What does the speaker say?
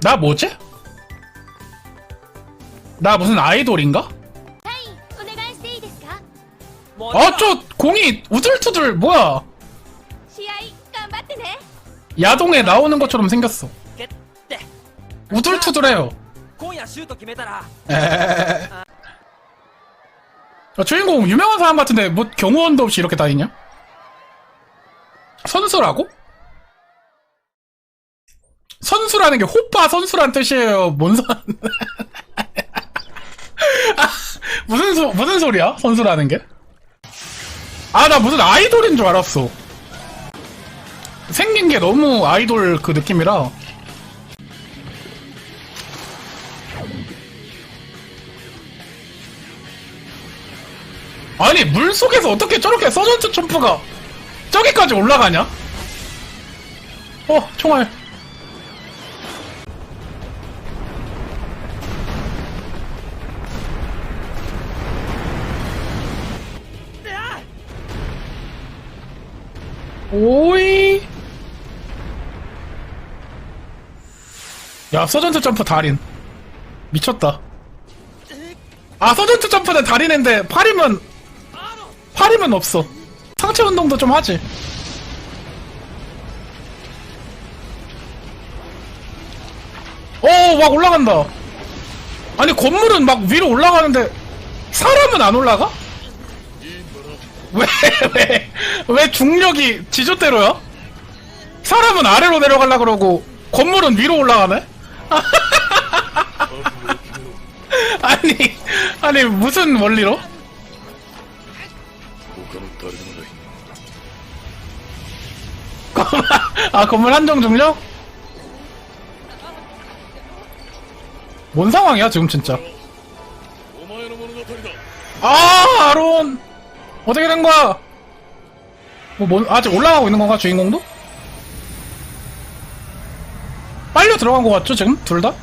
나 뭐지? 나 무슨 아이돌인가? 아, 저 공이 우들투들 뭐야? 야동에 나오는 것처럼 생겼어. 우들투들해요. 에... 아, 주인공 유명한 사람 같은데 뭐 경호원도 없이 이렇게 다니냐? 선수라고? 선수라는 게 호빠 선수란 뜻이에요. 뭔 선? 아, 무슨 소 무슨 소리야? 선수라는 게? 아 나 무슨 아이돌인 줄 알았어. 생긴 게 너무 아이돌 그 느낌이라. 아니 물 속에서 어떻게 저렇게 서전트 점프가 저기까지 올라가냐? 어 총알 오이! 야 서전트 점프 달인. 미쳤다. 아 서전트 점프는 달인인데 팔이면 팔이면 없어. 상체 운동도 좀 하지. 오막 올라간다. 아니 건물은 막 위로 올라가는데 사람은 안 올라가? 왜, 왜, 왜 중력이 지조대로야? 사람은 아래로 내려가려고 그러고 건물은 위로 올라가네? 아니 아니 무슨 원리로? 아 건물 한정 중력? 뭔 상황이야 지금 진짜? 아 아론 어떻게 된 거야? 뭐, 뭔, 아직 올라가고 있는 건가, 주인공도? 빨려 들어간 거 같죠, 지금? 둘 다?